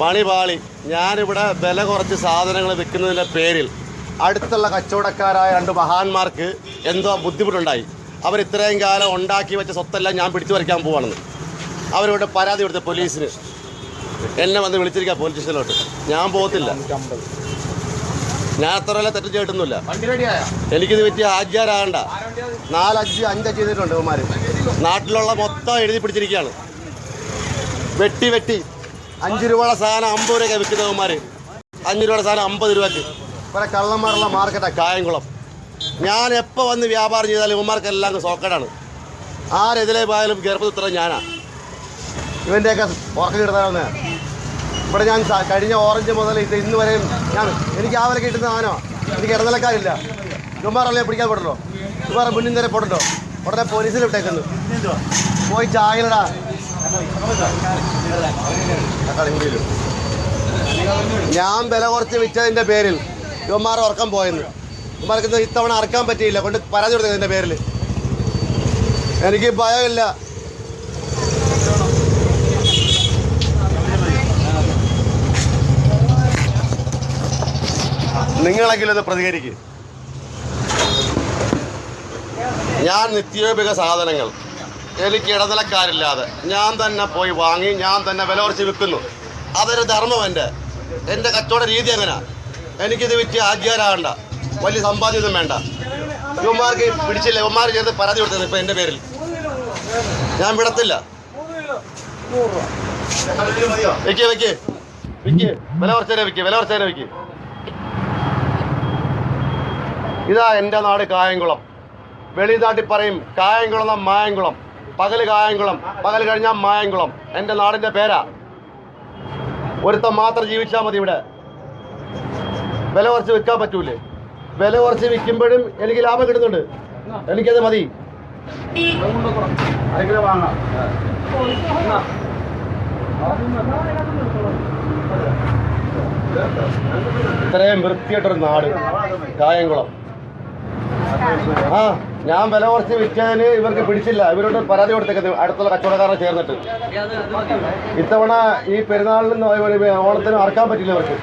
പണി പാളി. ഞാനിവിടെ വില കുറച്ച് സാധനങ്ങൾ വിൽക്കുന്നതിന്റെ പേരിൽ അടുത്തുള്ള കച്ചവടക്കാരായ രണ്ട് മഹാന്മാർക്ക് എന്തോ ബുദ്ധിമുട്ടുണ്ടായി. അവർ ഇത്രയും കാലം ഉണ്ടാക്കി വെച്ച സ്വത്തെല്ലാം ഞാൻ പിടിച്ചു വരയ്ക്കാൻ പോവാണെന്ന്. അവരിവിടെ പരാതി കൊടുത്ത പോലീസിന്. എന്നെ വന്ന് വിളിച്ചിരിക്കുക പോലീസ് സ്റ്റേഷനിലോട്ട്. ഞാൻ പോകത്തില്ല. ഞാൻ അത്ര വല്ല തെറ്റ് ചെയ്തിട്ടൊന്നുമില്ല. എനിക്കിത് പറ്റിയ ആജ്യാരാകണ്ട നാലഞ്ച് അഞ്ച് ചെയ്തിട്ടുണ്ട് ഇവന്മാർ നാട്ടിലുള്ള മൊത്തം എഴുതി പിടിച്ചിരിക്കുകയാണ്. വെട്ടി വെട്ടി. അഞ്ച് രൂപയുടെ സാധനം അമ്പത് രൂപയൊക്കെ വിൽക്കുന്നവന്മാർ അഞ്ച് രൂപയുടെ സാധനം അമ്പത് രൂപയ്ക്ക്. കുറെ കള്ളന്മാരുള്ള മാർക്കറ്റാണ് കായംകുളം. ഞാൻ എപ്പോൾ വന്ന് വ്യാപാരം ചെയ്താലും ഇവന്മാർക്കെല്ലാം അങ്ങ് സോക്കടാണ്. ആരെതിലെ പോയാലും ഗർഭപുത്രം ഞാനാ. ഇവന്റെയൊക്കെ ഉറക്കം കിടന്നാവുന്ന ഇവിടെ ഞാൻ കഴിഞ്ഞ ഓറഞ്ച് മുതൽ ഇത് ഇന്ന് വരെയും ഞാൻ എനിക്ക് ആ വില കിട്ടുന്ന സാധനമാണ് എനിക്ക് ഇടനിലക്കാരില്ല. ഇവന്മാരല്ലേ പിടിക്കാൻ പെടല്ലോ ഇവന്മാരെ മുന്നിൽ നേരെ പോടണ്ടോ ഉടനെ പോലീസിൽ വിട്ടേക്കുന്നു. പോയി ചായലടാ ഞാൻ വില കുറച്ച് വിറ്റതിന്റെ പേരിൽ ഇവന്മാർ ഉറക്കം പോയെന്ന്. ഇവന്മാർക്ക് ഇത് ഇത്തവണ അറക്കാൻ പറ്റിയില്ല. കൊണ്ട് പരാതി കൊടുത്തതിന്റെ പേരിൽ. എനിക്ക് ഭയമില്ല. നിങ്ങളെങ്കിലും ഇത് പ്രതികരിക്കും. ഞാൻ നിത്യോപയോഗ സാധനങ്ങൾ എനിക്ക് ഇടനിലക്കാരില്ലാതെ ഞാൻ തന്നെ പോയി വാങ്ങി ഞാൻ തന്നെ വില കുറച്ച് വിൽക്കുന്നു. അതൊരു ധർമ്മം എന്റെ. എന്റെ കച്ചവട രീതി എങ്ങനെയാ എനിക്കിത് വിറ്റ് ആജ്ഞാനാകണ്ട. വലിയ സമ്പാദ്യം വേണ്ട. ഇവന്മാർക്ക് പിടിച്ചില്ല ഇവന്മാർ ചേർത്ത് പരാതി കൊടുത്തത് ഇപ്പം എന്റെ പേരിൽ. ഞാൻ വിടത്തില്ല. വെക്കേ വെക്കേ. വിക്ക്. വില കുറച്ചേരെ വിക്ക്. വില കുറച്ചേരെ ഇതാ എന്റെ നാട് കായംകുളം. വെളിനാട്ടിൽ പറയും കായംകുളം മായംകുളം. പകൽ കായംകുളം പകൽ കഴിഞ്ഞാൽ മായംകുളം. എന്റെ നാടിന്റെ പേരാ. ഒരുത്തം മാത്രം ജീവിച്ചാൽ മതി ഇവിടെ. വില കുറച്ച് വിൽക്കാൻ പറ്റൂലേ? വില കുറച്ച് വിൽക്കുമ്പോഴും എനിക്ക് ലാഭം കിട്ടുന്നുണ്ട്. എനിക്കത് മതി. ഇത്രയും വൃത്തിയായിട്ടൊരു നാട്. കായംകുളം. ആ ഞാൻ വില കുറച്ച് വിറ്റതിന് ഇവർക്ക് പിടിച്ചില്ല. ഇവരോട് പരാതി കൊടുത്തേക്കുന്നത് അടുത്തുള്ള കച്ചവടക്കാരെ ചേർന്നിട്ട്. ഇത്തവണ ഈ പെരുന്നാളിനും ഓണത്തിനും അറക്കാൻ പറ്റില്ല ഇവർക്ക്.